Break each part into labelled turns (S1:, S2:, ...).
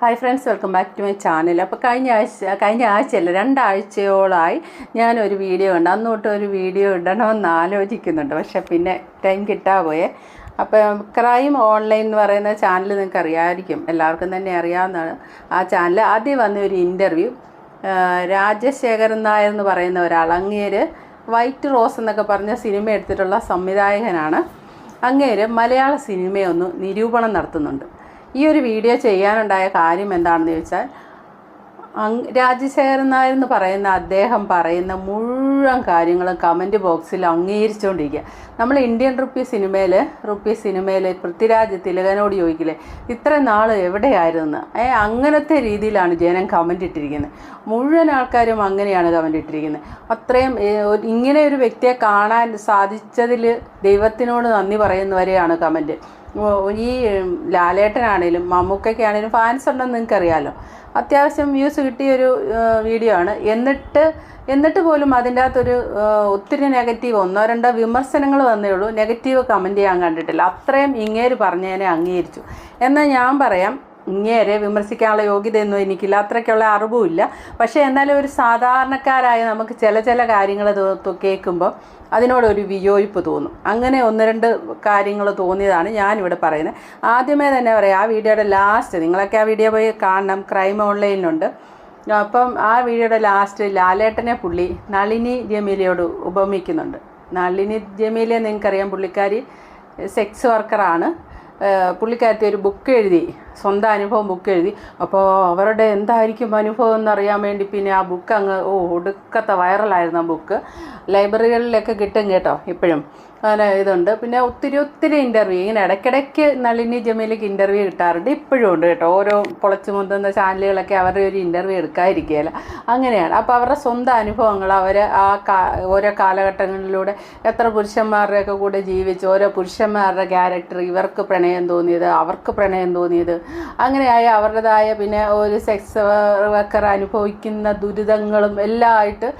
S1: Hi friends welcome back to my channel അപ്പോൾ കഴിഞ്ഞ ആഴ്ച കഴിഞ്ഞ ആഴ്ചയല്ല രണ്ടാഴ്ചയോളമായി ഞാനൊരു വീഡിയോ ഉണ്ട് അന്ന് തൊട്ട് ഒരു വീഡിയോ ഇടണമെന്ന് ആലോചിക്കുന്നുണ്ട്. പക്ഷേ പിന്നെ ടൈം കിട്ടാ പോയേ. അപ്പോൾ ക്രൈം ഓൺലൈൻ എന്ന് പറയുന്ന ചാനൽ നിങ്ങൾക്ക് അറിയാമായിരിക്കും എല്ലാവർക്കും തന്നെ അറിയാവുന്നതാണ്. ആ ചാനൽ ആദ്യം വന്ന ഒരു ഇന്റർവ്യൂ രാജശേഖരൻ നായർ എന്ന് പറയുന്ന ഒരാൾ. അങ്ങേര് വൈറ്റ് റോസ് എന്നൊക്കെ പറഞ്ഞ സിനിമ എടുത്തിട്ടുള്ള സംവിധായകനാണ്. അങ്ങേര് മലയാള സിനിമയൊന്ന് നിരൂപണം നടത്തുന്നുണ്ട്. ഈ ഒരു വീഡിയോ ചെയ്യാനുണ്ടായ കാര്യം എന്താണെന്ന് ചോദിച്ചാൽ രാജശേഖരൻ നായർ എന്ന് പറയുന്ന അദ്ദേഹം പറയുന്ന മുഴുവൻ കാര്യങ്ങളും കമന്റ് ബോക്സിൽ അംഗീകരിച്ചുകൊണ്ടിരിക്കുക. നമ്മൾ ഇന്ത്യൻ റുപ്പി സിനിമയിൽ റുപ്പി സിനിമയിൽ പൃഥ്വിരാജ് തിലകനോട് ചോദിക്കില്ലേ ഇത്ര നാൾ എവിടെയായിരുന്നു? ഏ അങ്ങനത്തെ രീതിയിലാണ് ജനം കമന്റ് ഇട്ടിരിക്കുന്നത്. മുഴുവൻ ആൾക്കാരും അങ്ങനെയാണ് കമന്റ് ഇട്ടിരിക്കുന്നത്. അത്രയും ഇങ്ങനെ ഒരു വ്യക്തിയെ കാണാൻ സാധിച്ചതിൽ ദൈവത്തിനോട് നന്ദി പറയുന്നവരെയാണ് കമന്റ് ഈ ലാലേട്ടനാണേലും മമ്മൂക്കയ്ക്കാണേലും ഫാൻസ് ഉണ്ടെന്ന് നിങ്ങൾക്കറിയാമല്ലോ അത്യാവശ്യം വ്യൂസ് കിട്ടിയ ഒരു വീഡിയോ ആണ്. എന്നിട്ട് എന്നിട്ട് പോലും അതിന്റെ അകത്തൊരു ഒത്തിരി നെഗറ്റീവ് ഒന്നോ രണ്ടോ വിമർശനങ്ങൾ വന്നേ ഉള്ളൂ. നെഗറ്റീവ് കമന്റ് ചെയ്യാൻ കണ്ടിട്ടില്ല. അത്രയും ഇങ്ങേര് പറഞ്ഞതിനെ അംഗീകരിച്ചു. എന്നാൽ ഞാൻ പറയാം ഇങ്ങേരെ വിമർശിക്കാനുള്ള യോഗ്യതയൊന്നും എനിക്കില്ല. അത്രയ്ക്കുള്ള അറിവുമില്ല. പക്ഷേ എന്നാലും ഒരു സാധാരണക്കാരായ നമുക്ക് ചില ചില കാര്യങ്ങൾ കേൾക്കുമ്പോൾ അതിനോടൊരു വിയോജിപ്പ് തോന്നും. അങ്ങനെ ഒന്ന് രണ്ട് കാര്യങ്ങൾ തോന്നിയതാണ് ഞാനിവിടെ പറയുന്നത്. ആദ്യമേ തന്നെ പറയാം ആ വീഡിയോയുടെ ലാസ്റ്റ് നിങ്ങളൊക്കെ ആ വീഡിയോ പോയി കാണണം. ക്രൈം ഓൺലൈനിലുണ്ട് അപ്പം ആ വീഡിയോയുടെ ലാസ്റ്റ് ലാലേട്ടനെ പുള്ളി നളിനി ജമീലയോട് ഉപമിക്കുന്നുണ്ട്. നളിനി ജമീലയെ നിങ്ങൾക്കറിയാം പുള്ളിക്കാരി സെക്സ് വർക്കറാണ് പുള്ളിക്കാരത്തി ഒരു ബുക്ക് എഴുതി സ്വന്തം അനുഭവം ബുക്ക് എഴുതി. അപ്പോൾ അവരുടെ എന്തായിരിക്കും അനുഭവം എന്നറിയാൻ വേണ്ടി പിന്നെ ആ ബുക്ക് അങ്ങ് ഓ ഒടുക്കത്തെ വൈറലായിരുന്നു ആ ബുക്ക് ലൈബ്രറികളിലൊക്കെ കിട്ടും കേട്ടോ ഇപ്പോഴും. അങ്ങനെ ഇതുണ്ട്. പിന്നെ ഒത്തിരി ഒത്തിരി ഇന്റർവ്യൂ ഇങ്ങനെ ഇടയ്ക്കിടയ്ക്ക് നളിനി ജമീലിക്ക് ഇന്റർവ്യൂ കിട്ടാറുണ്ട്. ഇപ്പോഴും ഉണ്ട് കേട്ടോ. ഓരോ പൊളച്ചു മുന്തുന്ന ചാനലുകളൊക്കെ അവരുടെ ഒരു ഇന്റർവ്യൂ എടുക്കാതിരിക്കുകയില്ല. അങ്ങനെയാണ്. അപ്പോൾ അവരുടെ സ്വന്തം അനുഭവങ്ങൾ അവർ ആ ഓരോ കാലഘട്ടങ്ങളിലൂടെ എത്ര പുരുഷന്മാരുടെയൊക്കെ കൂടെ ജീവിച്ച് ഓരോ പുരുഷന്മാരുടെ ക്യാരക്ടർ ഇവർക്ക് പ്രണയം തോന്നിയത് അവർക്ക് പ്രണയം തോന്നിയത് അങ്ങനെയായ അവരുടേതായ പിന്നെ ഒരു സെക്സ് വർക്കർ അനുഭവിക്കുന്ന ദുരിതങ്ങളും എല്ലാം ആയിട്ട്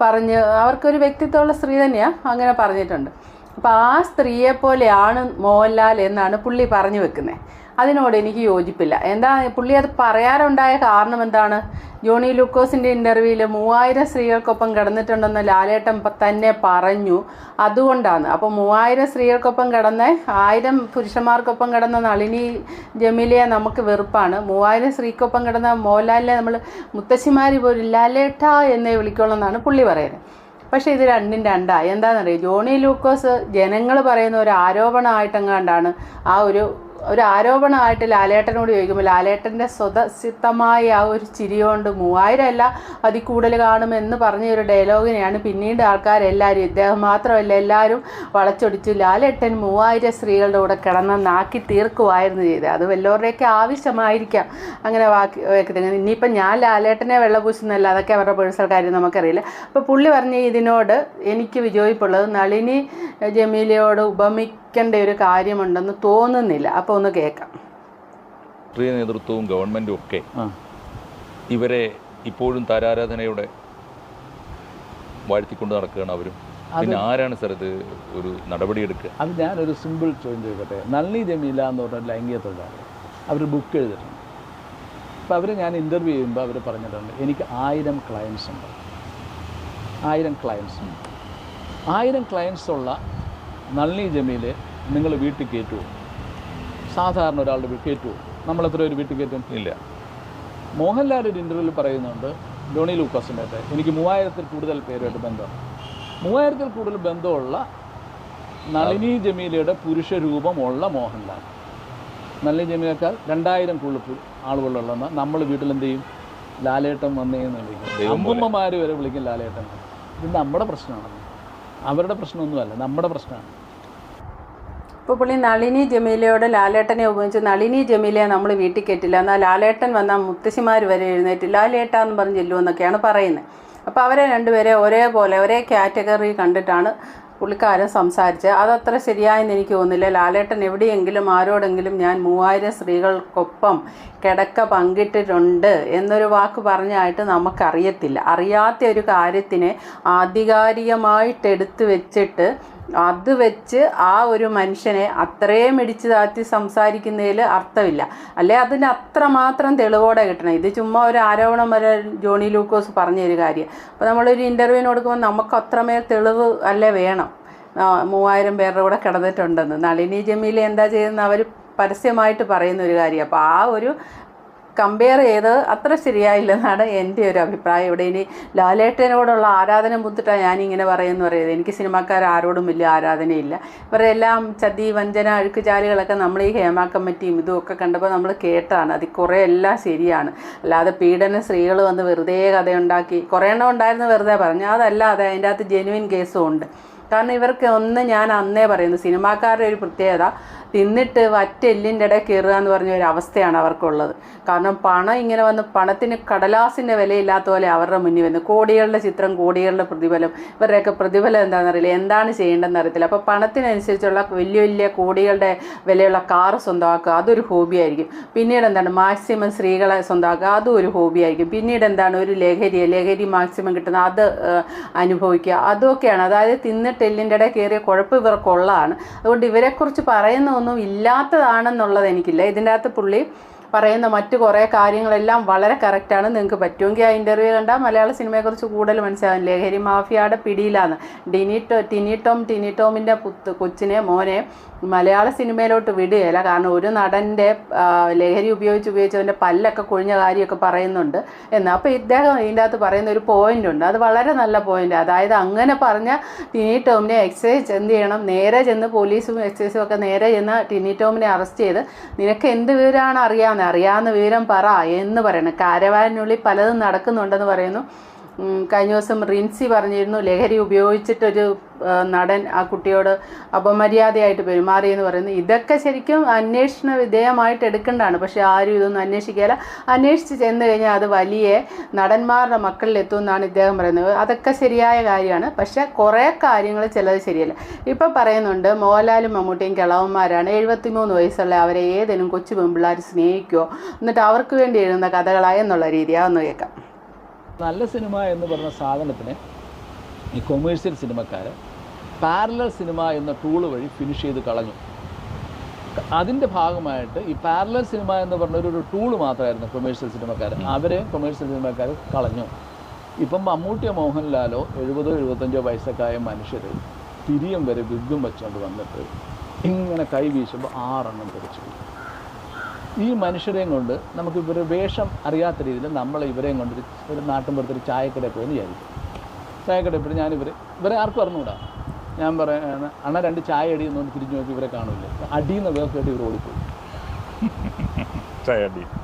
S1: പറഞ്ഞ് അവർക്കൊരു വ്യക്തിത്വമുള്ള സ്ത്രീ തന്നെയാണ് അങ്ങനെ പറഞ്ഞിട്ടുണ്ട്. അപ്പോൾ ആ സ്ത്രീയെ പോലെയാണ് മോഹൻലാൽ എന്നാണ് പുള്ളി പറഞ്ഞു വെക്കുന്നത് അതിനോട് എനിക്ക് യോജിപ്പില്ല. എന്താ പുള്ളി അത് പറയാറുണ്ടായ കാരണം എന്താണ്? ജോണി ലൂക്കോസിന്റെ ഇന്റർവ്യൂവിൽ മൂവായിരം സ്ത്രീകൾക്കൊപ്പം കിടന്നിട്ടുണ്ടെന്ന് ലാലേട്ടൻ തന്നെ പറഞ്ഞു. അതുകൊണ്ടാണ്. അപ്പോൾ മൂവായിരം സ്ത്രീകൾക്കൊപ്പം കിടന്ന ആയിരം പുരുഷന്മാർക്കൊപ്പം കിടന്ന നളിനി ജമീലയെ നമുക്ക് വെറുപ്പാണ്. മൂവായിരം സ്ത്രീക്കൊപ്പം കിടന്ന മോഹൻലാലിനെ നമ്മൾ മുത്തശ്ശിമാരി പോലും ലാലേട്ട എന്നേ വിളിക്കുള്ളൂ എന്നാണ് പുള്ളി പറയുന്നത് പക്ഷേ ഇത് രണ്ടും രണ്ടായി. എന്താണെന്നറിയോ? ജോണി ലൂക്കോസ് ജനങ്ങൾ പറയുന്ന ഒരു ആരോപണമായിട്ടെങ്ങാണ്ടാണ് ആ ഒരു ഒരു ആരോപണമായിട്ട് ലാലേട്ടനോട് ചോദിക്കുമ്പോൾ ലാലേട്ടന്റെ സ്വതസിദ്ധമായ ആ ഒരു ചിരി കൊണ്ട് മൂവായിരം അല്ല അതിൽ കൂടുതൽ കാണുമെന്ന് പറഞ്ഞ ഒരു ഡയലോഗിനെയാണ് പിന്നീട് ആൾക്കാരെല്ലാവരും ഇദ്ദേഹം മാത്രമല്ല എല്ലാവരും വളച്ചൊടിച്ചു. ലാലേട്ടൻ മൂവായിരം സ്ത്രീകളുടെ കൂടെ കിടന്ന നാക്കി തീർക്കുമായിരുന്നു ചെയ്തത്. അത് വല്ലവരുടെയൊക്കെ ആവശ്യമായിരിക്കാം. അങ്ങനെ വാക്കി വെക്കുന്നത് ഇനിയിപ്പം ഞാൻ ലാലേട്ടനെ വെള്ളപൂശുന്നല്ല അതൊക്കെ അവരുടെ പേഴ്സണൽ കാര്യം നമുക്കറിയില്ല. അപ്പോൾ പുള്ളി പറഞ്ഞ ഇതിനോട് എനിക്ക് വിജയിപ്പുള്ളത് നളിനി ജമീലയോട് ഉപമിക്കേണ്ട ഒരു കാര്യമുണ്ടെന്ന് തോന്നുന്നില്ല. അപ്പോൾ ഒന്ന് കേൾക്കാം.
S2: രാഷ്ട്രീയ നേതൃത്വവും ഗവൺമെന്റും ഒക്കെ ഇവരെ ഇപ്പോഴും താരാരാധനയുടെ വാഴ്ത്തിക്കൊണ്ട് നടക്കുകയാണ് അവരും. പിന്നെ ആരാണ് സാർ ഇത് ഒരു നടപടിയെടുക്കുക
S3: അത് ഞാനൊരു സിമ്പിൾ ചോദ്യം ചോദിക്കട്ടെ? നളിനി ജമീല എന്ന് പറഞ്ഞ ലൈംഗിക തൊഴിലാളി. അവർ ബുക്ക് എഴുതിയിട്ടുണ്ട്. അപ്പോൾ അവരെ ഞാൻ ഇന്റർവ്യൂ ചെയ്യുമ്പോൾ അവർ പറഞ്ഞിട്ടുണ്ട് എനിക്ക് ആയിരം ക്ലയൻസ് ഉണ്ട്. ആയിരം ക്ലയൻസ് ഉണ്ട്. ആയിരം ക്ലയൻസ് ഉള്ള നളിനി ജമീൽ നിങ്ങൾ വീട്ടിൽ കയറ്റുമോ സാധാരണ ഒരാളുടെ വീട്ടിൽ കയറ്റുമോ നമ്മൾ എത്ര ഒരു വീട്ടിൽ കയറ്റും?
S2: ഇല്ല.
S3: മോഹൻലാൽ ഒരു ഇന്റർവ്യൂവിൽ പറയുന്നുണ്ട് ഡോണി ലൂക്കോസിനായിട്ട് എനിക്ക് മൂവായിരത്തിൽ കൂടുതൽ പേരുമായിട്ട് ബന്ധം. മൂവായിരത്തിൽ കൂടുതൽ ബന്ധമുള്ള നളിനി ജമീലയുടെ പുരുഷ രൂപമുള്ള മോഹൻലാൽ. നളിനി ജമീലേക്കാൾ രണ്ടായിരം കൂടുതൽ ആളുകളുള്ളതെന്ന് നമ്മൾ വീട്ടിൽ എന്ത് ചെയ്യും? ലാലേട്ടൻ വന്നേന്ന് വിളിക്കും. അമ്മുമ്മമാർ വരെ വിളിക്കും ലാലേട്ടൻ ഇത് നമ്മുടെ പ്രശ്നമാണ് അവരുടെ പ്രശ്നമൊന്നുമല്ല നമ്മുടെ പ്രശ്നമാണ്.
S1: ഇപ്പോൾ പുള്ളി നളിനി ജമീലയോട് ലാലേട്ടനെ ഉപയോഗിച്ച് നളിനി ജമീലയെ നമ്മൾ വീട്ടിൽ കയറ്റില്ല എന്നാൽ ലാലേട്ടൻ വന്നാൽ മുത്തശ്ശിമാർ വരെ എഴുന്നേറ്റ് ലാലേട്ടാന്ന് പറഞ്ഞ് ചെല്ലുമെന്നൊക്കെയാണ് പറയുന്നത്. അപ്പോൾ അവരെ രണ്ടുപേരെ ഒരേപോലെ ഒരേ കാറ്റഗറി കണ്ടിട്ടാണ് പുള്ളിക്കാരൻ സംസാരിച്ച് അതത്ര ശരിയായെന്ന് എനിക്ക് തോന്നുന്നില്ല. ലാലേട്ടൻ എവിടെയെങ്കിലും ആരോടെങ്കിലും ഞാൻ മൂവായിരം സ്ത്രീകൾക്കൊപ്പം കിടക്ക പങ്കിട്ടിട്ടുണ്ട് എന്നൊരു വാക്ക് പറഞ്ഞായിട്ട് നമുക്കറിയത്തില്ല. അറിയാത്ത ഒരു കാര്യത്തിനെ ആധികാരികമായിട്ട് എടുത്തു വെച്ചിട്ട് അത് വെച്ച് ആ ഒരു മനുഷ്യനെ അത്രയും ഇടിച്ചു താഴ്ത്തി സംസാരിക്കുന്നതിൽ അർത്ഥമില്ല. അല്ലെ? അതിന് അത്രമാത്രം തെളിവോടെ കിട്ടണം. ഇത് ചുമ്മാ ഒരു ആരോപണം വരെ ജോണി ലൂക്കോസ് പറഞ്ഞൊരു കാര്യം. അപ്പോൾ നമ്മളൊരു ഇന്റർവ്യൂവിന് കൊടുക്കുമ്പോൾ നമുക്ക് അത്രമേൽ തെളിവ് അല്ലേ വേണം? മൂവായിരം പേരുടെ കൂടെ കിടന്നിട്ടുണ്ടെന്ന്. നളിനി ജമീൽ എന്താ ചെയ്യുന്നത് അവർ പരസ്യമായിട്ട് പറയുന്ന ഒരു കാര്യം. അപ്പോൾ ആ ഒരു കമ്പയർ ചെയ്ത് അത്ര ശരിയായില്ലെന്നാണ് എന്റെ ഒരു അഭിപ്രായം. ഇവിടെ ഇനി ലാലേട്ടനോടുള്ള ആരാധന മുത്തിട്ടാണ് ഞാനിങ്ങനെ പറയുന്നു പറയുന്നത്. എനിക്ക് സിനിമാക്കാർ ആരോടും വലിയ ആരാധനയില്ല. ഇവരുടെ എല്ലാം ചതി വഞ്ചന അഴുക്കുചാലുകളൊക്കെ നമ്മൾ ഈ ഹേമ കമ്മിറ്റിയും ഇതും ഒക്കെ കണ്ടപ്പോൾ നമ്മൾ കേട്ടാണ്. അത് കുറേ എല്ലാം ശരിയാണ്. അല്ലാതെ പീഡന സ്ത്രീകൾ വന്ന് വെറുതെ കഥയുണ്ടാക്കി കുറേ എണ്ണം ഉണ്ടായിരുന്നു വെറുതെ പറഞ്ഞു. അതല്ലാതെ അതിന്റെ അകത്ത് ജെനുവിൻ കേസും ഉണ്ട്. കാരണം ഇവർക്ക് ഒന്ന് ഞാൻ അന്നേ പറയുന്നു സിനിമാക്കാരുടെ ഒരു പ്രത്യേകത തിന്നിട്ട് വറ്റെല്ലിന്റെ ഇടയിൽ കയറുക എന്ന് പറഞ്ഞ ഒരു അവസ്ഥയാണ് അവർക്കുള്ളത്. കാരണം പണം ഇങ്ങനെ വന്ന് പണത്തിന് കടലാസിന്റെ വിലയില്ലാത്ത പോലെ അവരുടെ മുന്നിൽ വന്നു. കോടികളുടെ ചിത്രം കോടികളുടെ പ്രതിഫലം ഇവരുടെയൊക്കെ പ്രതിഫലം എന്താണെന്ന് അറിയില്ല. എന്താണ് ചെയ്യേണ്ടതെന്ന് അറിയത്തില്ല. അപ്പോൾ പണത്തിനനുസരിച്ചുള്ള വലിയ വലിയ കോടികളുടെ വിലയുള്ള കാറ് സ്വന്തമാക്കുക അതൊരു ഹോബിയായിരിക്കും പിന്നീട് എന്താണ്? മാക്സിമം സ്ത്രീകളെ സ്വന്തമാക്കുക അതും ഒരു ഹോബിയായിരിക്കും പിന്നീട് എന്താണ്? ഒരു ലഹരി ലഹരി മാക്സിമം കിട്ടുന്ന അത് അനുഭവിക്കുക അതൊക്കെയാണ്. അതായത് തിന്നിട്ട് എല്ലിന്റെ ഇടയിൽ കയറിയ കുഴപ്പം ഇവർക്കുള്ളതാണ്. അതുകൊണ്ട് ഇവരെക്കുറിച്ച് പറയുന്ന ഒന്നും ഇല്ലാത്തതാണെന്നുള്ളത് എനിക്കില്ല. ഇതിന്റെ അകത്ത് പുള്ളി പറയുന്ന മറ്റു കുറേ കാര്യങ്ങളെല്ലാം വളരെ കറക്റ്റാണ് നിങ്ങൾക്ക് പറ്റുമെങ്കിൽ ആ ഇന്റർവ്യൂ കണ്ടാൽ മലയാള സിനിമയെക്കുറിച്ച് കൂടുതൽ മനസ്സിലാകും ലഹരി മാഫിയയുടെ പിടിയിലാണ് ഡിനിട്ടോ ടിനിട്ടോം ടിനിട്ടോമിന്റെ പുത്ത് കൊച്ചിനെ മോനെ മലയാള സിനിമയിലോട്ട് വിടുകയില്ല. കാരണം ഒരു നടന്റെ ലഹരി ഉപയോഗിച്ച് ഉപയോഗിച്ച് അവന്റെ പല്ലൊക്കെ കൊഴിഞ്ഞ കാര്യമൊക്കെ പറയുന്നുണ്ട്. എന്ന് അപ്പോൾ ഇദ്ദേഹം ഇതിന്റെ അകത്ത് പറയുന്ന ഒരു പോയിന്റ് ഉണ്ട്. അത് വളരെ നല്ല പോയിന്റ് അതായത് അങ്ങനെ പറഞ്ഞ ടിനി ടോമിനെ എക്സൈസ് എന്ത് ചെയ്യണം? നേരെ ചെന്ന് പോലീസും എക്സൈസും ഒക്കെ നേരെ ചെന്ന് ടിനി ടോമിനെ അറസ്റ്റ് ചെയ്ത് നിനക്ക് എന്ത് വിവരമാണ് അറിയാവുന്നത് അറിയാവുന്ന വിവരം പറ എന്ന് പറയണം. കാരവാനുള്ളിൽ പലതും നടക്കുന്നുണ്ടെന്ന് പറയുന്നു. കഴിഞ്ഞ ദിവസം റിൻസി പറഞ്ഞിരുന്നു ലഹരി ഉപയോഗിച്ചിട്ടൊരു നടൻ ആ കുട്ടിയോട് അപമര്യാദയായിട്ട് പെരുമാറി എന്ന് പറയുന്നു. ഇതൊക്കെ ശരിക്കും അന്വേഷണ വിധേയമായിട്ട് എടുക്കേണ്ടതാണ്. പക്ഷേ ആരും ഇതൊന്നും അന്വേഷിക്കാതെ അന്വേഷിച്ച് ചെന്ന് കഴിഞ്ഞാൽ അത് വലിയ നടന്മാരുടെ മക്കളിൽ എത്തുമെന്നാണ് ഇദ്ദേഹം പറയുന്നത്. അതൊക്കെ ശരിയായ കാര്യമാണ്. പക്ഷേ കുറേ കാര്യങ്ങൾ ചിലത് ശരിയല്ല. ഇപ്പം പറയുന്നുണ്ട് മോഹൻലാലും മമ്മൂട്ടിയും കിളവന്മാരാണ്. എഴുപത്തിമൂന്ന് വയസ്സുള്ള അവരെ ഏതെങ്കിലും കൊച്ചു പെൺപിള്ളേർ സ്നേഹിക്കുമോ എന്നിട്ട് അവർക്ക് വേണ്ടി എഴുതുന്ന കഥകളായെന്നുള്ള രീതിയാണ് ഒന്ന് കേൾക്കാം.
S3: നല്ല സിനിമ എന്ന് പറഞ്ഞ സാധനത്തിന് ഈ കൊമേഴ്സ്യൽ സിനിമക്കാർ പാരലൽ സിനിമ എന്ന ടൂൾ വഴി ഫിനിഷ് ചെയ്ത് കളഞ്ഞു. അതിന്റെ ഭാഗമായിട്ട് ഈ പാരലൽ സിനിമ എന്ന് പറഞ്ഞ ഒരു ടൂൾ മാത്രമായിരുന്നു കൊമേഴ്സ്യൽ സിനിമക്കാർ അവരെ കൊമേഴ്സ്യൽ സിനിമക്കാർ കളഞ്ഞു. ഇപ്പം മമ്മൂട്ടിയോ മോഹൻലാലോ എഴുപതോ എഴുപത്തഞ്ചോ വയസ്സൊക്കെ മനുഷ്യർ തിരിയം വരെ വിഗ്ഗും വെച്ചുകൊണ്ട് വന്നിട്ട് ഇങ്ങനെ കൈ വീശുമ്പോൾ ആറെണ്ണം പോയി. ഈ മനുഷ്യരെയും കൊണ്ട് നമുക്ക് ഇവരെ വേഷം അറിയാത്ത രീതിയിൽ നമ്മൾ ഇവരെയും കൊണ്ട് ഒരു- നാട്ടിൻപുറത്തൊരു ചായക്കടയിൽ പോയി വിചാരിക്കും. ചായക്കടയിൽ പോയി ഞാൻ ഇവർ ഇവരെ ആർക്കും അറിഞ്ഞുകൂടാ. ഞാൻ പറയുന്ന അണ രണ്ട് ചായ അടി എന്നുകൊണ്ട് തിരിഞ്ഞു നോക്കി ഇവരെ കാണില്ല? അടിയെന്ന് വേറെ കേട്ട് ഇവർ ഓടിപ്പോയി.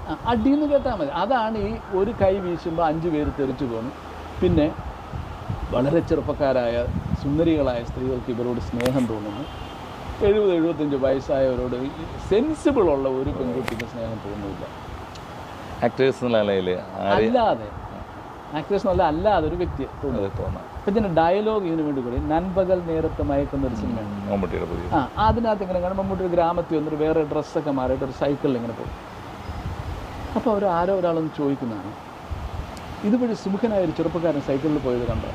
S3: ആ, അടിയെന്ന് കേട്ടാൽ മതി. അതാണ് ഈ ഒരു കൈ വീശുമ്പോൾ അഞ്ച് പേര് തെറിച്ചു പോകുന്നു പിന്നെ വളരെ ചെറുപ്പക്കാരായ സുന്ദരികളായ സ്ത്രീകൾക്ക് ഇവരോട് സ്നേഹം തോന്നുന്നു. എഴുപത് എഴുപത്തഞ്ച് വയസ്സായവരോട് സെൻസിബിൾ ഉള്ള ഒരു പെൺകുട്ടിക്ക് സ്നേഹം തോന്നുന്നില്ല.
S2: ആക്ടേഴ്സ്
S3: അല്ലാതെ ആക്ട്രസ് നല്ല അല്ലാതെ ഒരു വ്യക്തി തോന്നുന്നു ഇതിന്റെ ഡയലോഗ് ഇതിന് വേണ്ടി കൂടി നൻപകൽ നേരത്തെ മയക്കുന്ന ഒരു സിനിമയാണ് ആ അതിനകത്ത് ഇങ്ങനെ കാണും. മമ്മൂട്ടി ഒരു ഗ്രാമത്തിൽ വന്നിട്ട് വേറെ ഡ്രസ്സൊക്കെ മാറിയിട്ട് ഒരു സൈക്കിളിൽ ഇങ്ങനെ പോകും. അപ്പോൾ അവർ ആരോ ഒരാളൊന്ന് ചോദിക്കുന്നതാണ്. ഇതുവഴി സുമുഖനായ ഒരു ചെറുപ്പക്കാരൻ സൈക്കിളിൽ പോയത് കണ്ടോ?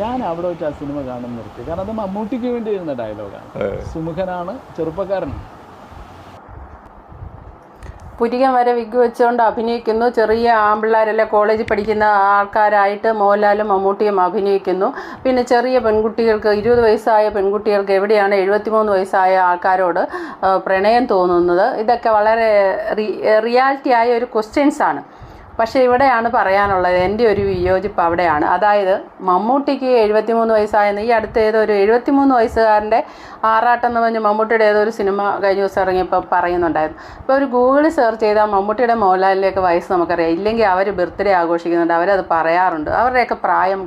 S3: ഞാൻ അവിടെ വെച്ച് ആ സിനിമ കാണുന്ന നിർത്തി. കാരണം അത് മമ്മൂട്ടിക്ക് വേണ്ടി ഇരുന്ന ഡയലോഗാണ്. സുമുഖനാണ് ചെറുപ്പക്കാരൻ.
S1: പുരികം വരെ വിഗ് വെച്ചുകൊണ്ട് അഭിനയിക്കുന്നു. ചെറിയ ആമ്പിള്ളേരല്ലേ കോളേജിൽ പഠിക്കുന്ന ആൾക്കാരായിട്ട് മോഹൻലാലും മമ്മൂട്ടിയും അഭിനയിക്കുന്നു. പിന്നെ ചെറിയ പെൺകുട്ടികൾക്ക് ഇരുപത് വയസ്സായ പെൺകുട്ടികൾക്ക് എവിടെയാണ് എഴുപത്തിമൂന്ന് വയസ്സായ ആൾക്കാരോട് പ്രണയം തോന്നുന്നത്? ഇതൊക്കെ വളരെ റിയാലിറ്റി ആയ ഒരു ക്വസ്റ്റ്യൻസ് ആണ്. പക്ഷേ ഇവിടെയാണ് പറയാനുള്ളത് എന്റെ ഒരു വിയോജിപ്പ് അവിടെയാണ്. അതായത് മമ്മൂട്ടിക്ക് എഴുപത്തിമൂന്ന് വയസ്സായെന്ന് ഈ അടുത്ത ഏതോ ഒരു എഴുപത്തിമൂന്ന് വയസ്സുകാരന്റെ ആറാട്ടം എന്ന് പറഞ്ഞ് മമ്മൂട്ടിയുടെ ഏതോ ഒരു സിനിമ കഴിഞ്ഞ ദിവസം ഇറങ്ങിയപ്പോൾ പറയുന്നുണ്ടായിരുന്നു. അപ്പോൾ ഒരു ഗൂഗിളിൽ സെർച്ച് ചെയ്താൽ മമ്മൂട്ടിയുടെ മോഹൻലാലിന്റെയൊക്കെ വയസ്സ് നമുക്കറിയാം. ഇല്ലെങ്കിൽ അവർ ബർത്ത്ഡേ ആഘോഷിക്കുന്നുണ്ട് അവരത് പറയാറുണ്ട്. അവരുടെയൊക്കെ പ്രായം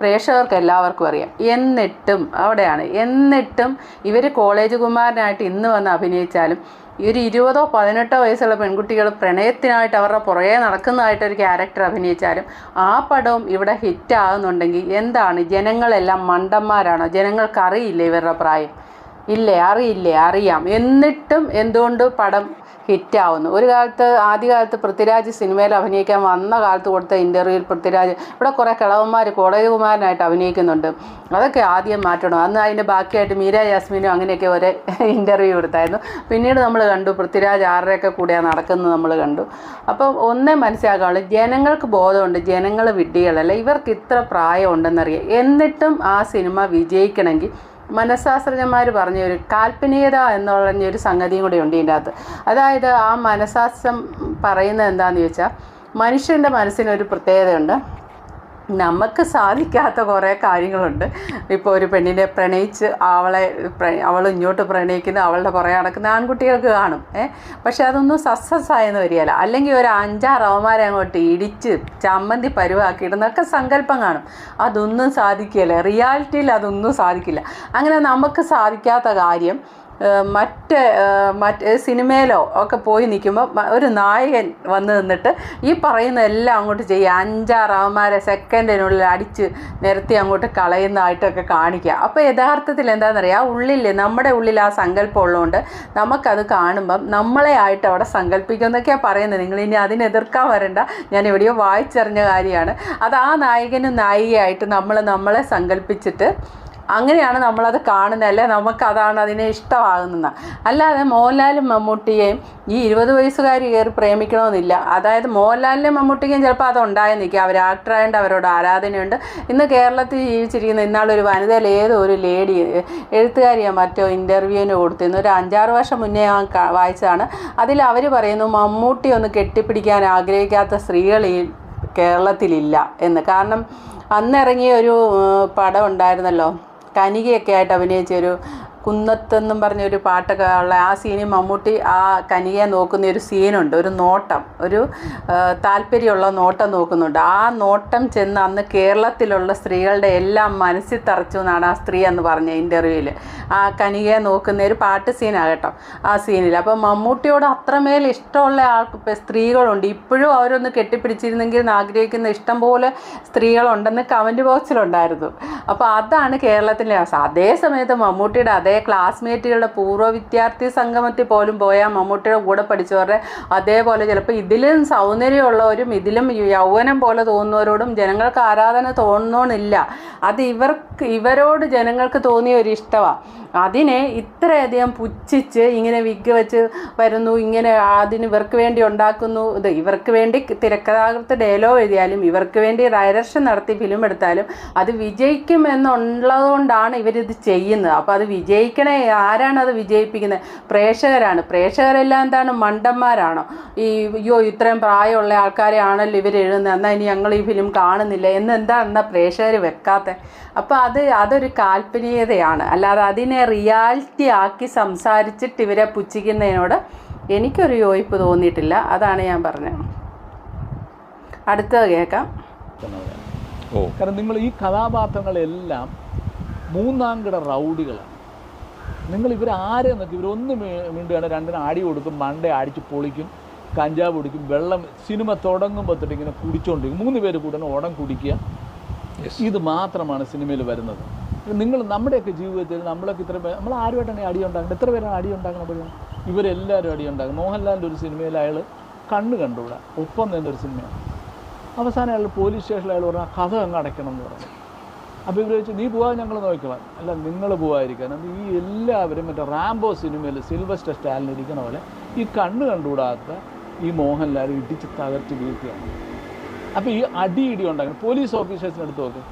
S1: പ്രേക്ഷകർക്ക് എല്ലാവർക്കും അറിയാം. എന്നിട്ടും അവിടെയാണ്. എന്നിട്ടും ഇവർ കോളേജ് കുമാരനായിട്ട് ഇന്ന് വന്ന് അഭിനയിച്ചാലും ഈ ഒരു ഇരുപതോ പതിനെട്ടോ വയസ്സുള്ള പെൺകുട്ടികൾ പ്രണയത്തിനായിട്ട് അവരുടെ പുറകെ നടക്കുന്നതായിട്ട് ഒരു ക്യാരക്ടർ അഭിനയിച്ചാലും ആ പടവും ഇവിടെ ഹിറ്റ് ആകുന്നുണ്ടെങ്കിൽ എന്താണ്? ജനങ്ങളെല്ലാം മണ്ടന്മാരാണോ? ജനങ്ങൾക്കറിയില്ല ഇവരുടെ പ്രായം? ഇല്ലേ അറിയില്ലേ അറിയാം. എന്നിട്ടും എന്തുകൊണ്ട് പടം ഹിറ്റാവുന്നു? ഒരു കാലത്ത് ആദ്യകാലത്ത് പൃഥ്വിരാജ് സിനിമയിൽ അഭിനയിക്കാൻ വന്ന കാലത്ത് കൊടുത്ത ഇന്റർവ്യൂവിൽ പൃഥ്വിരാജ് ഇവിടെ കുറേ കിളവന്മാർ കോടതി കുമാരനായിട്ട് അഭിനയിക്കുന്നുണ്ട്. അതൊക്കെ ആദ്യം മാറ്റണം. അന്ന് അതിന്റെ ബാക്കിയായിട്ട് മീര ജാസ്മിനും അങ്ങനെയൊക്കെ ഒരേ ഇന്റർവ്യൂ കൊടുത്തായിരുന്നു. പിന്നീട് നമ്മൾ കണ്ടു പൃഥ്വിരാജ് ആരുടെയൊക്കെ കൂടെയാണ് നടക്കുന്നത് നമ്മൾ കണ്ടു. അപ്പോൾ ഒന്നേ മനസ്സിലാക്കാനുള്ളൂ ജനങ്ങൾക്ക് ബോധമുണ്ട് ജനങ്ങൾ വിഡ്ഢികളല്ല? ഇവർക്ക് ഇത്ര പ്രായം ഉണ്ടെന്നറിയാം എന്നിട്ടും ആ സിനിമ വിജയിക്കണമെങ്കിൽ മനഃശാസ്ത്രജ്ഞന്മാർ പറഞ്ഞ ഒരു കാൽപ്പനികത എന്ന് സംഗതിയും കൂടി ഉണ്ട് ഇതിന്റെ അകത്ത്. അതായത് ആ മനഃശാസ്ത്രം പറയുന്നത് എന്താണെന്ന് ചോദിച്ചാൽ മനുഷ്യന്റെ മനസ്സിനൊരു പ്രത്യേകതയുണ്ട്. നമുക്ക് സാധിക്കാത്ത കുറേ കാര്യങ്ങളുണ്ട്. ഇപ്പോൾ ഒരു പെണ്ണിനെ പ്രണയിച്ച് അവളെ അവൾ ഇങ്ങോട്ട് പ്രണയിക്കുന്ന അവളുടെ കുറേ നടക്കുന്ന ആൺകുട്ടികൾക്ക് കാണും. ഏ? പക്ഷെ അതൊന്നും സക്സസ് ആയെന്ന് വരികയില്ല. അല്ലെങ്കിൽ ഒരു അഞ്ചാറ് അവന്മാരെ അങ്ങോട്ട് ഇടിച്ച് ചമ്മന്തി പരുവാക്കിയിടുന്നൊക്കെ സങ്കല്പം കാണും. അതൊന്നും സാധിക്കില്ല റിയാലിറ്റിയിൽ അതൊന്നും സാധിക്കില്ല. അങ്ങനെ നമുക്ക് സാധിക്കാത്ത കാര്യം മറ്റ് മറ്റ് സിനിമയിലോ ഒക്കെ പോയി നിൽക്കുമ്പോൾ ഒരു നായകൻ വന്ന് നിന്നിട്ട് ഈ പറയുന്ന എല്ലാം അങ്ങോട്ട് ചെയ്യുക അഞ്ചാറ് അവന്മാരെ സെക്കൻഡിനുള്ളിൽ അടിച്ച് നിരത്തി അങ്ങോട്ട് കളയുന്നതായിട്ടൊക്കെ കാണിക്കുക അപ്പോൾ യഥാർത്ഥത്തിൽ എന്താണെന്നറിയാം? ആ ഉള്ളിൽ നമ്മുടെ ഉള്ളിൽ ആ സങ്കല്പം ഉള്ളതുകൊണ്ട് നമുക്കത് കാണുമ്പം നമ്മളെ ആയിട്ട് അവിടെ സങ്കല്പിക്കും എന്നൊക്കെയാണ് പറയുന്നത്. നിങ്ങൾ ഇനി അതിനെ എതിർക്കാൻ വരണ്ട. ഞാൻ എവിടെയോ വായിച്ചറിഞ്ഞ കാര്യമാണ്. അത് ആ നായകനും നായികയായിട്ട് നമ്മൾ നമ്മളെ സങ്കല്പിച്ചിട്ട് അങ്ങനെയാണ് നമ്മളത് കാണുന്നത് അല്ലെ? നമുക്കതാണ് അതിനെ ഇഷ്ടമാകുന്നത്. അല്ലാതെ മോഹൻലാലും മമ്മൂട്ടിയെയും ഈ ഇരുപത് വയസ്സുകാരി കയറി പ്രേമിക്കണമെന്നില്ല. അതായത് മോഹൻലാലിനെ മമ്മൂട്ടിക്കും ചിലപ്പോൾ അത് ഉണ്ടായി നിൽക്കുക അവർ ആക്ടറായതുകൊണ്ട് അവരോട് ആരാധനയുണ്ട്. ഇന്ന് കേരളത്തിൽ ജീവിച്ചിരിക്കുന്ന ഇന്നാളൊരു വനിതയിൽ ഏതോ ഒരു ലേഡി എഴുത്തുകാരിയോ മറ്റോ ഇന്റർവ്യൂവിന് കൊടുത്തിരുന്നു ഒരു അഞ്ചാറ് വർഷം മുന്നേ ഞാൻ വായിച്ചതാണ്. അതിൽ അവർ പറയുന്നു മമ്മൂട്ടി ഒന്ന് കെട്ടിപ്പിടിക്കാൻ ആഗ്രഹിക്കാത്ത സ്ത്രീകൾ ഈ കേരളത്തിലില്ല എന്ന്. കാരണം അന്നിറങ്ങിയ ഒരു പടം ഉണ്ടായിരുന്നല്ലോ. കനികയൊക്കെ ആയിട്ട് അഭിനയിച്ച ഒരു കുന്നത്തെന്നും പറഞ്ഞൊരു പാട്ടൊക്കെ ഉള്ള ആ സീനിൽ മമ്മൂട്ടി ആ കനിയെ നോക്കുന്ന ഒരു സീനുണ്ട് ഒരു നോട്ടം ഒരു താല്പര്യമുള്ള നോട്ടം നോക്കുന്നുണ്ട്. ആ നോട്ടം ചെന്ന് അന്ന് കേരളത്തിലുള്ള സ്ത്രീകളുടെ എല്ലാം മനസ്സിൽ തറച്ചു എന്നാണ് ആ സ്ത്രീ എന്ന് പറഞ്ഞ ഇന്റർവ്യൂവിൽ ആ കനികയെ നോക്കുന്ന ഒരു പാട്ട് സീനാണ് കേട്ടോ ആ സീനിൽ അപ്പോൾ മമ്മൂട്ടിയോട് അത്രമേൽ ഇഷ്ടമുള്ള ആൾക്ക് സ്ത്രീകളുണ്ട്. ഇപ്പോഴും അവരൊന്ന് കെട്ടിപ്പിടിച്ചിരുന്നെങ്കിൽ ആഗ്രഹിക്കുന്ന ഇഷ്ടം പോലെ സ്ത്രീകളുണ്ടെന്ന് കമന്റ് ബോക്സിലുണ്ടായിരുന്നു അപ്പോൾ അതാണ് കേരളത്തിലെ അവസ്ഥ. അതേ സമയത്ത് മമ്മൂട്ടിയുടെ അതേ ക്ലാസ്മേറ്റുകളുടെ പൂർവ വിദ്യാർത്ഥി സംഗമത്തിൽ പോലും പോയാൽ മമ്മൂട്ടിയുടെ കൂടെ പഠിച്ചവരുടെ അതേപോലെ ചിലപ്പോൾ ഇതിലും സൗന്ദര്യമുള്ളവരും ഇതിലും യൗവനം പോലെ തോന്നുന്നവരോടും ജനങ്ങൾക്ക് ആരാധന തോന്നണമെന്നില്ല അത് ഇവർക്ക് ഇവരോട് ജനങ്ങൾക്ക് തോന്നിയ ഒരു ഇഷ്ടമാണ് അതിനെ ഇത്രയധികം പുച്ഛിച്ച് ഇങ്ങനെ വിഗ് വെച്ച് വരുന്നു ഇങ്ങനെ അതിന് ഇവർക്ക് വേണ്ടി ഉണ്ടാക്കുന്നു. ഇത് ഇവർക്ക് വേണ്ടി തിരക്കഥാകൃത്ത് ഡയലോഗ് എഴുതിയാലും ഇവർക്ക് വേണ്ടി ഡയറക്ഷൻ നടത്തി ഫിലിം എടുത്താലും അത് വിജയിക്കും എന്നുള്ളതുകൊണ്ടാണ് ഇവരിത് ചെയ്യുന്നത്. അപ്പോൾ അത് വിജയിക്കണേ ആരാണ് അത് വിജയിപ്പിക്കുന്നത്? പ്രേക്ഷകരാണ്. പ്രേക്ഷകരെല്ലാം എന്താണ്? മണ്ടന്മാരാണോ. ഈ അയ്യോ ഇത്രയും പ്രായമുള്ള ആൾക്കാരെ ആണല്ലോ ഇവർ എഴുതുന്നത്. എന്നാൽ ഇനി ഞങ്ങൾ ഈ ഫിലിം കാണുന്നില്ല എന്ന് എന്താണ് എന്നാൽ പ്രേക്ഷകർ വെക്കാത്ത? അപ്പോൾ അത് അതൊരു കാൽപ്പനികതയാണ് അല്ലാതെ അതിനെ റിയാലിറ്റി ആക്കി സംസാരിച്ചിട്ട് ഇവരെ പുച്ഛിക്കുന്നതിനോട് എനിക്കൊരു യോജിപ്പ് തോന്നിയിട്ടില്ല. അതാണ് ഞാൻ പറഞ്ഞത്. അടുത്തത് കേൾക്കാം.
S3: കാരണം നിങ്ങൾ ഈ കഥാപാത്രങ്ങളെല്ലാം മൂന്നാം മൂന്നാംകിട റൗഡികളാണ്. നിങ്ങൾ ഇവർ ആരെ നോക്കി? ഇവരൊന്ന് മിണ്ടുകയാണ് രണ്ടിനും അടി കൊടുക്കും മണ്ട അടിച്ച് പൊളിക്കും കഞ്ചാവ് കുടിക്കും വെള്ളം സിനിമ തുടങ്ങുമ്പോൾ തൊട്ട് ഇങ്ങനെ കുടിച്ചുകൊണ്ടിരിക്കും മൂന്ന് പേര് കൂടെ ഉടൻ കുടിക്കുക. ഇത് മാത്രമാണ് സിനിമയിൽ വരുന്നത്. നിങ്ങൾ നമ്മുടെയൊക്കെ ജീവിതത്തിൽ നമ്മളൊക്കെ ഇത്ര പേര് നമ്മൾ ആരുമായിട്ടാണ് അടി ഉണ്ടാക്കുന്നത്? എത്ര പേരാണ് അടി ഉണ്ടാക്കുന്നത് ഇവരെല്ലാവരും അടി ഉണ്ടാക്കും മോഹൻലാലിന്റെ ഒരു സിനിമയിൽ അയാൾ കണ്ണ് കണ്ടുകൂടാ ഒപ്പം നിന്നൊരു സിനിമയാണ്. അവസാനം അയാൾ പോലീസ് സ്റ്റേഷനിൽ അയാൾ പറഞ്ഞു കഥ അങ്ങ് അടയ്ക്കണം എന്ന് പറഞ്ഞു. അപ്പോൾ ഇവർ ചോദിച്ചു നീ പോവാൻ ഞങ്ങൾ നോക്കണം അല്ല നിങ്ങൾ പോവാതിരിക്കാൻ അത് ഈ എല്ലാവരും മറ്റേ റാംബോ സിനിമയിൽ സിൽവർ സ്റ്റാലിൻ ഇരിക്കുന്ന പോലെ ഈ കണ്ണ് കണ്ടുകൂടാത്ത ഈ മോഹൻലാൽ ഇടിച്ച് തകർത്ത് വീഴ്ത്തിയാണ്. അപ്പോൾ ഈ അടി ഇടി ഉണ്ടാക്കുന്നത് പോലീസ് ഓഫീസേഴ്സിന് എടുത്ത് നോക്ക്.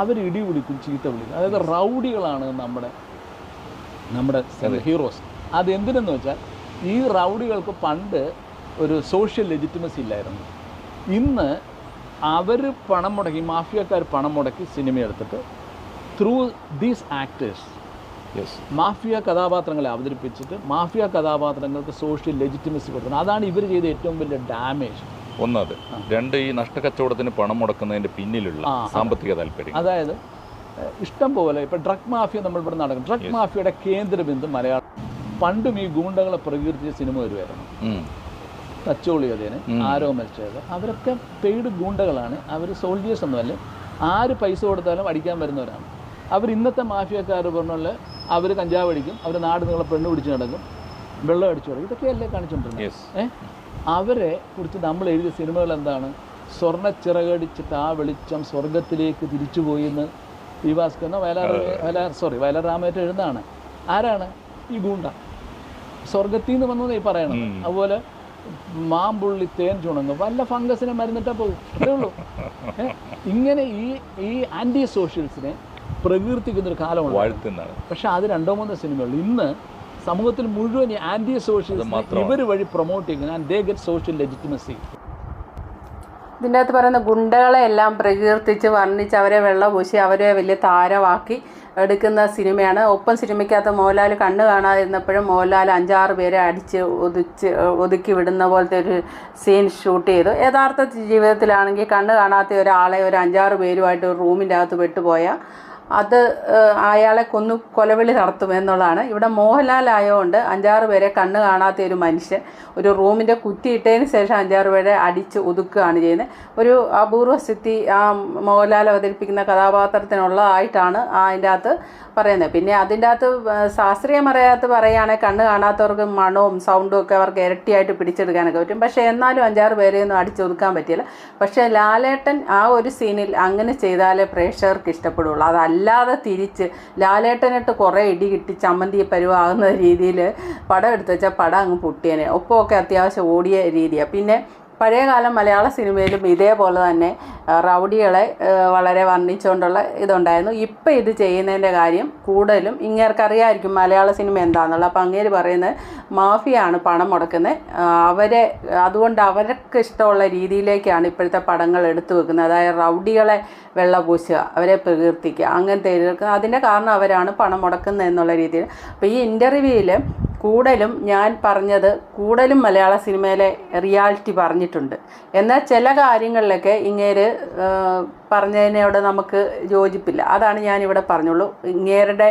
S3: അവർ ഇടി വിളിക്കും ചീത്ത വിളിക്കും. അതായത് റൗഡികളാണ് നമ്മുടെ നമ്മുടെ ഹീറോസ് അതെന്തിനെന്ന് വെച്ചാൽ ഈ റൗഡികൾക്ക് പണ്ട് ഒരു സോഷ്യൽ ലെജിറ്റിമസി ഇല്ലായിരുന്നു. ഇന്ന് അവർ പണം മുടക്കി മാഫിയക്കാർ പണം മുടക്കി സിനിമ എടുത്തിട്ട് through these actors
S2: yes
S3: mafia കഥാപാത്രങ്ങളെ അവതരിപ്പിച്ചിട്ട് മാഫിയ കഥാപാത്രങ്ങൾക്ക് സോഷ്യൽ ലെജിറ്റിമസി കൊടുക്കണം. അതാണ് ഇവർ ചെയ്ത ഏറ്റവും വലിയ ഡാമേജ്
S2: ഒന്നത് രണ്ട് ഈ നഷ്ടക്കച്ചവടത്തിന് പണം മുടക്കുന്നതിന്റെ പിന്നിലുള്ള സാമ്പത്തിക താല്പര്യം.
S3: അതായത് ഇഷ്ടം പോലെ ഇപ്പോൾ ഡ്രഗ് മാഫിയ നമ്മൾ ഇവിടെ നടക്കും ഡ്രഗ് മാഫിയയുടെ കേന്ദ്രബിന്ദു മലയാളം. പണ്ടും ഈ ഗൂണ്ടകളെ പ്രകീർത്തിച്ച സിനിമ വരുമായിരുന്നു. തച്ചോളിയതേന് ആരോ മരിച്ചത് അവരൊക്കെ പെയ്ഡ് ഗൂണ്ടകളാണ്. അവർ സോൾജിയേഴ്സ് ഒന്നുമല്ല ആര് പൈസ കൊടുത്താലും അടിക്കാൻ വരുന്നവരാണ്. അവർ ഇന്നത്തെ മാഫിയക്കാർ പറഞ്ഞാൽ അവർ കഞ്ചാവ് അടിക്കും അവർ നാട് നിങ്ങളെ പെണ്ണ് പിടിച്ച് നടക്കും വെള്ളം അടിച്ചു തുടങ്ങും ഇതൊക്കെയല്ലേ കാണിച്ചുകൊണ്ടിരുന്നത് ഏഹ് അവരെ കുറിച്ച് നമ്മൾ എഴുതിയ സിനിമകൾ എന്താണ്? സ്വർണ ചിറകടിച്ചിട്ട് ആ വെളിച്ചം സ്വർഗത്തിലേക്ക് തിരിച്ചുപോയി എന്ന് പി ഭാസ്കരനോ വയലാർ വയലാർ സോറി വയലാർ രാമേറ്റം എഴുതാണ് ആരാണ്? ഈ ഗൂണ്ട. സ്വർഗത്തിൽ നിന്ന് വന്നു ഈ പറയണം അതുപോലെ മാമ്പുള്ളി തേൻ ചുണങ്ങ്. വല്ല ഫംഗസിനെ മരുന്നിട്ടാ പോകും അത്രേ ഉള്ളൂ. ഇങ്ങനെ ഈ ഈ ആന്റി സോഷ്യൽസിനെ പ്രകീർത്തിക്കുന്ന കാലമാണ്
S2: വാഴ്ത്തുന്നതാണ്.
S3: പക്ഷെ അത് രണ്ടോ മൂന്നോ സിനിമകൾ ഇന്ന് സമൂഹത്തിൽ മുഴുവൻ ഈ ആന്റി സോഷ്യൽസ് ഇവർ വഴി പ്രൊമോട്ട് ചെയ്യുന്നു and they get social legitimacy
S1: ഇതിന്റെ അകത്ത് പറയുന്ന ഗുണ്ടകളെ എല്ലാം പ്രകീർത്തിച്ച് വർണിച്ച് അവരെ വെള്ളം പൂശി അവരെ വലിയ താരമാക്കി എടുക്കുന്ന സിനിമയാണ്. ഒപ്പം സിനിമയ്ക്കകത്ത് മോഹൻലാൽ കണ്ണു കാണാതിരുന്നപ്പോഴും മോഹൻലാൽ അഞ്ചാറ് പേരെ അടിച്ച് ഒതുച്ച് ഒതുക്കി വിടുന്ന പോലത്തെ ഒരു സീൻ ഷൂട്ട് ചെയ്തു. യഥാർത്ഥ ജീവിതത്തിലാണെങ്കിൽ കണ്ണ് കാണാത്ത ഒരാളെ ഒരു അഞ്ചാറ് പേരുമായിട്ട് റൂമിന്റെ അകത്ത് പെട്ടുപോയാൽ അത് അയാളെ കൊന്നു കൊലവിളി നടത്തും എന്നുള്ളതാണ്. ഇവിടെ മോഹൻലാൽ ആയതുകൊണ്ട് അഞ്ചാറ് പേരെ കണ്ണ് കാണാത്ത ഒരു മനുഷ്യൻ ഒരു റൂമിന്റെ കുറ്റിയിട്ടതിന് ശേഷം അഞ്ചാറ് പേരെ അടിച്ച് ഒതുക്കുകയാണ് ചെയ്യുന്നത്. ഒരു അപൂർവ സ്ഥിതി ആ മോഹൻലാൽ അവതരിപ്പിക്കുന്ന കഥാപാത്രത്തിനുള്ളതായിട്ടാണ് അതിന്റെ അകത്ത് പറയുന്നത്. പിന്നെ അതിന്റെ അകത്ത് ശാസ്ത്രീയം അറിയാത്ത പറയുകയാണെങ്കിൽ കണ്ണ് കാണാത്തവർക്ക് മണവും സൗണ്ടും ഒക്കെ അവർക്ക് ഇരട്ടിയായിട്ട് പിടിച്ചെടുക്കാനൊക്കെ പറ്റും. പക്ഷേ എന്നാലും അഞ്ചാറ് പേരെയൊന്നും അടിച്ചൊതുക്കാൻ പറ്റിയില്ല പക്ഷേ ലാലേട്ടൻ ആ ഒരു സീനിൽ അങ്ങനെ ചെയ്താലേ പ്രേക്ഷകർക്ക് ഇഷ്ടപ്പെടുള്ളൂ. അതല്ലാതെ തിരിച്ച് ലാലേട്ടനിട്ട് കുറേ ഇടി കിട്ടി ചമ്മന്തി പരുവാകുന്ന രീതിയിൽ പടം എടുത്ത് വെച്ചാൽ പടം അങ്ങ് പൊട്ടിയനെ. ഒപ്പമൊക്കെ അത്യാവശ്യം ഓടിയ രീതിയാണ് പിന്നെ പഴയകാലം മലയാള സിനിമയിലും ഇതേപോലെ തന്നെ റൗഡികളെ വളരെ വർണിച്ചുകൊണ്ടുള്ള ഇതുണ്ടായിരുന്നു. ഇപ്പം ഇത് ചെയ്യുന്നതിന്റെ കാര്യം കൂടുതലും ഇങ്ങേർക്കറിയായിരിക്കും മലയാള സിനിമ എന്താണെന്നുള്ള അപ്പം അങ്ങേര് പറയുന്നത് മാഫിയാണ് പണം മുടക്കുന്നത്. അവരെ അതുകൊണ്ട് അവർക്ക് ഇഷ്ടമുള്ള രീതിയിലേക്കാണ് ഇപ്പോഴത്തെ പടങ്ങൾ എടുത്തു വെക്കുന്നത്. അതായത് റൗഡികളെ വെള്ളപൂശുക അവരെ പ്രകീർത്തിക്കുക അങ്ങനത്തെ അതിന്റെ കാരണം അവരാണ് പണം മുടക്കുന്നത് എന്നുള്ള രീതിയിൽ. അപ്പോൾ ഈ ഇന്റർവ്യൂവിൽ കൂടുതലും ഞാൻ പറഞ്ഞത് കൂടുതലും മലയാള സിനിമയിലെ റിയാലിറ്റി പറഞ്ഞിട്ടുണ്ട്. എന്നാൽ ചില കാര്യങ്ങളിലൊക്കെ ഇങ്ങേര് പറഞ്ഞതിനോട് നമുക്ക് യോജിപ്പില്ല. അതാണ് ഞാനിവിടെ പറഞ്ഞുള്ളൂ. ഇങ്ങേരുടെ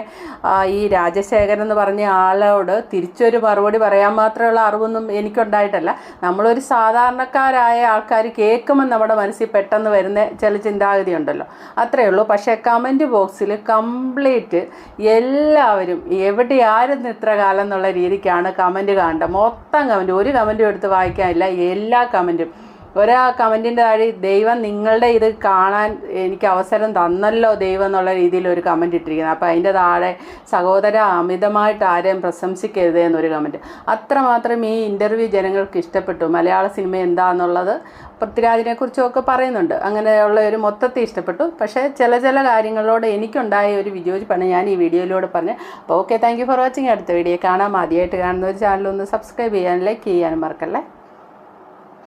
S1: ഈ രാജശേഖരൻ എന്ന് പറഞ്ഞ ആളോട് തിരിച്ചൊരു മറുപടി പറയാൻ മാത്രമുള്ള അറിവൊന്നും എനിക്കുണ്ടായിട്ടല്ല. നമ്മളൊരു സാധാരണക്കാരായ ആൾക്കാർ കേൾക്കുമ്പോൾ നമ്മുടെ മനസ്സിൽ പെട്ടെന്ന് വരുന്ന ചില ചിന്താഗതി ഉണ്ടല്ലോ. അത്രയേ ഉള്ളൂ. പക്ഷേ കമന്റ് ബോക്സിൽ കംപ്ലീറ്റ് എല്ലാവരും എവിടെ ആരും ഇത്ര കാലം എന്നുള്ള രീതിക്കാണ് കമന്റ് കാണേണ്ടത്. മൊത്തം കമന്റ്. ഒരു കമന്റും എടുത്ത് വായിക്കാനില്ല. എല്ലാ കമന്റും. ഒരാ കമന്റിന്റെ താഴെ ദൈവം നിങ്ങളുടെ ഇത് കാണാൻ എനിക്ക് അവസരം തന്നല്ലോ ദൈവം എന്നുള്ള രീതിയിൽ ഒരു കമന്റ് ഇട്ടിരിക്കുന്നത് അപ്പോൾ അതിന്റെ താഴെ സഹോദര അമിതമായിട്ട് ആരെയും പ്രശംസിക്കരുത് എന്നൊരു കമന്റ് അത്രമാത്രം ഈ ഇന്റർവ്യൂ ജനങ്ങൾക്ക് ഇഷ്ടപ്പെട്ടു. മലയാള സിനിമ എന്താണെന്നുള്ളത് പൃഥ്വിരാജിനെ കുറിച്ചൊക്കെ പറയുന്നുണ്ട് അങ്ങനെയുള്ള ഒരു മൊത്തത്തിൽ ഇഷ്ടപ്പെട്ടു. പക്ഷേ ചില ചില കാര്യങ്ങളോട് എനിക്കുണ്ടായ ഒരു വിയോജിപ്പാണ് ഞാൻ ഈ വീഡിയോയിലൂടെ പറഞ്ഞത്. അപ്പോൾ okay thank you for watching. അടുത്ത വീഡിയോ കാണാം. ആദ്യമായിട്ട് കാണുന്ന ഒരു ചാനൽ ഒന്ന് സബ്സ്ക്രൈബ് ചെയ്യാൻ ലൈക്ക് ചെയ്യാനും മറക്കല്ലേ?